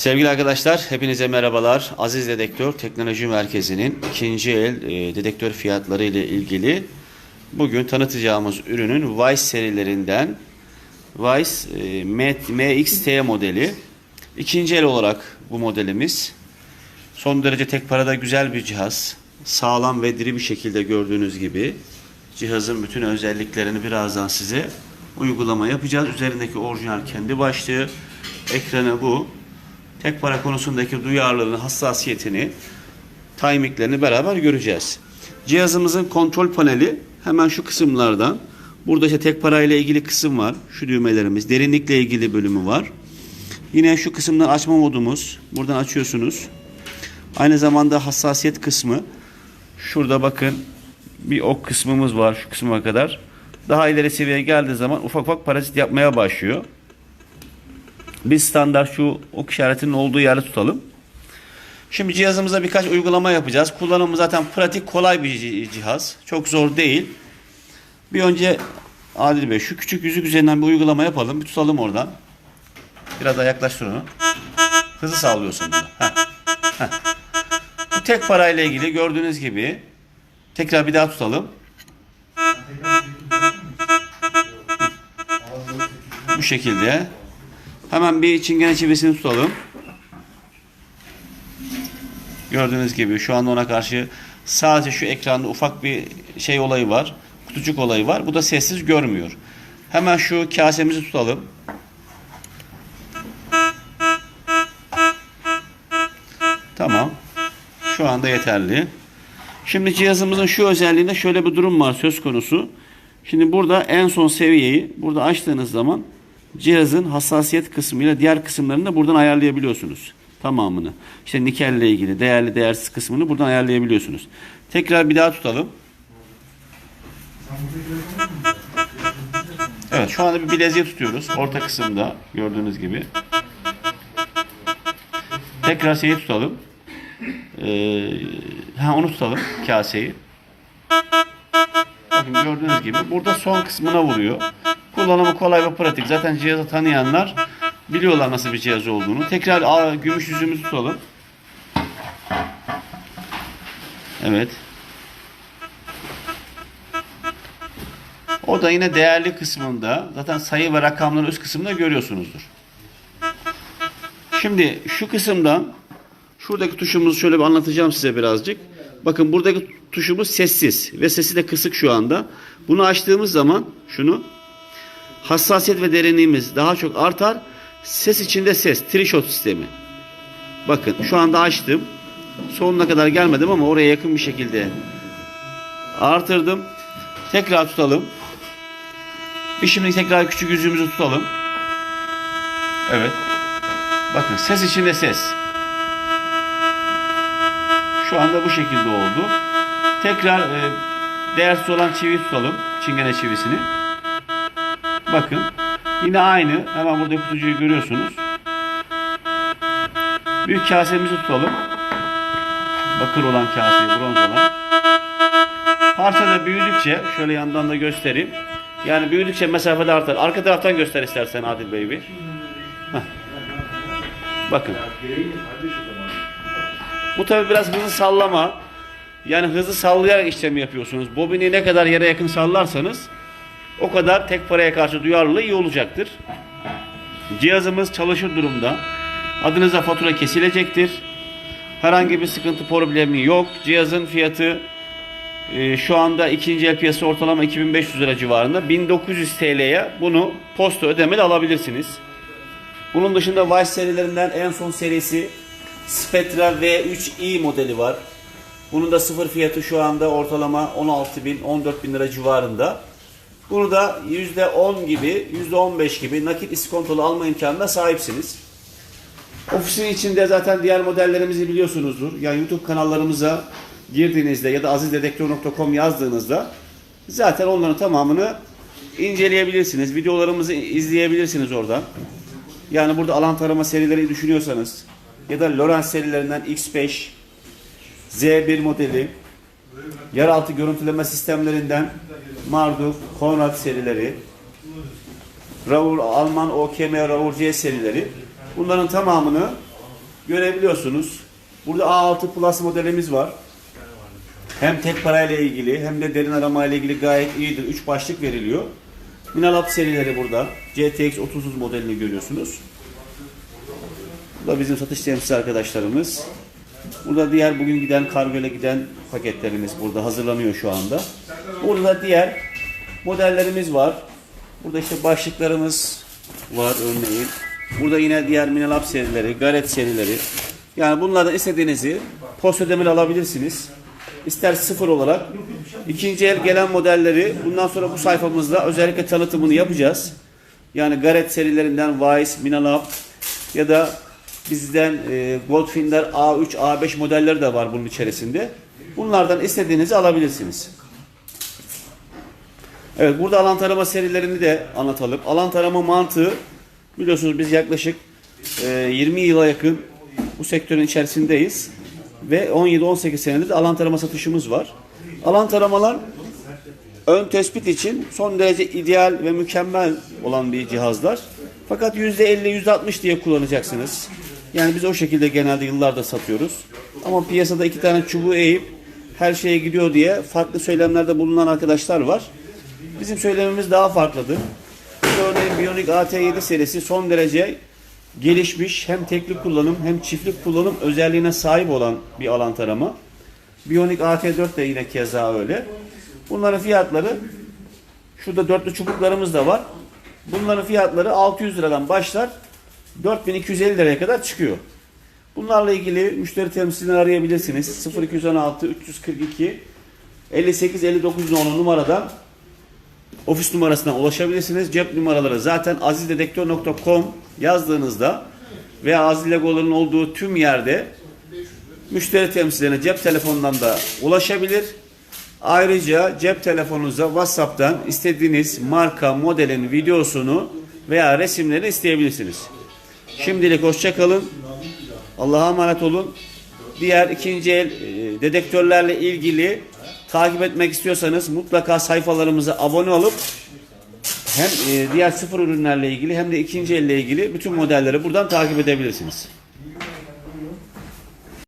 Sevgili arkadaşlar, hepinize merhabalar. Aziz Dedektör Teknoloji Merkezi'nin ikinci el e, dedektör fiyatları ile ilgili bugün tanıtacağımız ürünün Vice serilerinden Vice e, MXT modeli. İkinci el olarak bu modelimiz. Son derece tek parada güzel bir cihaz. Sağlam ve diri bir şekilde gördüğünüz gibi cihazın bütün özelliklerini birazdan size uygulama yapacağız. Üzerindeki orijinal kendi başlığı, ekranı bu. Tek para konusundaki duyarlılığını, hassasiyetini, timinglerini beraber göreceğiz. Cihazımızın kontrol paneli hemen şu kısımlardan. Burada işte tek parayla ilgili kısım var. Şu düğmelerimiz. Derinlikle ilgili bölümü var. Yine şu kısımdan açma modumuz. Buradan açıyorsunuz. Aynı zamanda hassasiyet kısmı. Şurada bakın bir ok kısmımız var şu kısma kadar. Daha ileri seviyeye geldiği zaman ufak ufak parazit yapmaya başlıyor. Biz standart şu ok işaretinin olduğu yerde tutalım. Şimdi cihazımıza birkaç uygulama yapacağız. Kullanımı zaten pratik, kolay bir ci- cihaz. Çok zor değil. Bir önce Adil Bey şu küçük yüzük üzerinden bir uygulama yapalım. Bir tutalım oradan. Biraz daha yaklaştır onu. Hızı sağlıyorsun burada. Heh. Heh. Bu tek parayla ilgili gördüğünüz gibi tekrar bir daha tutalım. Bu şekilde. Hemen bir çingene çivisini tutalım. Gördüğünüz gibi şu anda ona karşı sadece şu ekranda ufak bir şey olayı var. Kutucuk olayı var. Bu da sessiz görmüyor. Hemen şu kasemizi tutalım. Tamam. Şu anda yeterli. Şimdi cihazımızın şu özelliğinde şöyle bir durum var söz konusu. Şimdi burada en son seviyeyi burada açtığınız zaman cihazın hassasiyet kısmıyla diğer kısımlarını da buradan ayarlayabiliyorsunuz. Tamamını. İşte nikelle ilgili değerli değersiz kısmını buradan ayarlayabiliyorsunuz. Tekrar bir daha tutalım. Evet şu anda bir bileziği tutuyoruz. Orta kısımda gördüğünüz gibi. Tekrar şeyi tutalım. Ee, ha onu tutalım kaseyi. Bakın gördüğünüz gibi burada son kısmına vuruyor. Kullanımı kolay ve pratik. Zaten cihazı tanıyanlar biliyorlar nasıl bir cihaz olduğunu. Tekrar aa, gümüş yüzümüzü tutalım. Evet. O da yine değerli kısmında zaten sayı ve rakamların üst kısmında görüyorsunuzdur. Şimdi şu kısımdan şuradaki tuşumuzu şöyle bir anlatacağım size birazcık. Bakın buradaki tuşumuz sessiz ve sesi de kısık şu anda. Bunu açtığımız zaman şunu hassasiyet ve derinliğimiz daha çok artar. Ses içinde ses, trishot sistemi. Bakın şu anda açtım. Sonuna kadar gelmedim ama oraya yakın bir şekilde artırdım. Tekrar tutalım. Bir şimdi tekrar küçük yüzüğümüzü tutalım. Evet. Bakın ses içinde ses. Şu anda bu şekilde oldu. Tekrar e, değersiz olan çiviyi tutalım. Çingene çivisini. Bakın. Yine aynı. Hemen burada kutucuğu görüyorsunuz. Büyük kasemizi tutalım. Bakır olan kaseyi, bronz olan. Parça da büyüdükçe, şöyle yandan da göstereyim. Yani büyüdükçe mesafede artar. Arka taraftan göster istersen Adil Bey bir. Heh. Bakın. Bu tabi biraz hızı sallama. Yani hızı sallayarak işlemi yapıyorsunuz. Bobini ne kadar yere yakın sallarsanız o kadar tek paraya karşı duyarlılığı iyi olacaktır. Cihazımız çalışır durumda. Adınıza fatura kesilecektir. Herhangi bir sıkıntı problemi yok. Cihazın fiyatı e, şu anda ikinci el piyasa ortalama 2500 lira civarında. 1900 TL'ye bunu posta ödemeli alabilirsiniz. Bunun dışında Vice serilerinden en son serisi Spectra V3i modeli var. Bunun da sıfır fiyatı şu anda ortalama 16 bin, 14 bin lira civarında. Bunu da %10 gibi, %15 gibi nakit iskontolu alma imkanına sahipsiniz. Ofisin içinde zaten diğer modellerimizi biliyorsunuzdur. Yani YouTube kanallarımıza girdiğinizde ya da azizdedektör.com yazdığınızda zaten onların tamamını inceleyebilirsiniz. Videolarımızı izleyebilirsiniz oradan. Yani burada alan tarama serileri düşünüyorsanız ya da Lorenz serilerinden X5, Z1 modeli, yeraltı görüntüleme sistemlerinden Marduk, Konrad serileri, Raur Alman OKM Raur C serileri bunların tamamını görebiliyorsunuz. Burada A6 Plus modelimiz var. Hem tek parayla ilgili hem de derin arama ile ilgili gayet iyidir. 3 başlık veriliyor. Minalab serileri burada. GTX 30 modelini görüyorsunuz. Bu da bizim satış temsilci arkadaşlarımız. Burada diğer bugün giden kargo ile giden paketlerimiz burada hazırlanıyor şu anda. Burada diğer modellerimiz var. Burada işte başlıklarımız var örneğin. Burada yine diğer Minalab serileri, Garet serileri. Yani bunlardan istediğinizi post ödemeli alabilirsiniz. İster sıfır olarak. ikinci el gelen modelleri bundan sonra bu sayfamızda özellikle tanıtımını yapacağız. Yani Garet serilerinden Weiss, Minalab ya da bizden e, Goldfinger A3, A5 modelleri de var bunun içerisinde. Bunlardan istediğinizi alabilirsiniz. Evet burada alan tarama serilerini de anlatalım. Alan tarama mantığı biliyorsunuz biz yaklaşık e, 20 yıla yakın bu sektörün içerisindeyiz. Ve 17-18 senedir alan tarama satışımız var. Alan taramalar ön tespit için son derece ideal ve mükemmel olan bir cihazlar. Fakat %50, %60 diye kullanacaksınız. Yani biz o şekilde genelde yıllarda satıyoruz. Ama piyasada iki tane çubuğu eğip her şeye gidiyor diye farklı söylemlerde bulunan arkadaşlar var. Bizim söylemimiz daha farklıdır. Örneğin Bionic AT7 serisi son derece gelişmiş hem tekli kullanım hem çiftlik kullanım özelliğine sahip olan bir alan tarama. Bionic AT4 de yine keza öyle. Bunların fiyatları şurada dörtlü çubuklarımız da var. Bunların fiyatları 600 liradan başlar 4250 liraya kadar çıkıyor. Bunlarla ilgili müşteri temsilcini arayabilirsiniz. 0216 342 58 59 nolu numaradan ofis numarasına ulaşabilirsiniz. Cep numaraları zaten azizdedektör.com yazdığınızda veya Aziz Legoların olduğu tüm yerde müşteri temsilcilerine cep telefonundan da ulaşabilir. Ayrıca cep telefonunuza WhatsApp'tan istediğiniz marka, modelin videosunu veya resimlerini isteyebilirsiniz. Şimdilik hoşça kalın. Allah'a emanet olun. Diğer ikinci el e, dedektörlerle ilgili takip etmek istiyorsanız mutlaka sayfalarımıza abone olup hem e, diğer sıfır ürünlerle ilgili hem de ikinci elle ilgili bütün modelleri buradan takip edebilirsiniz.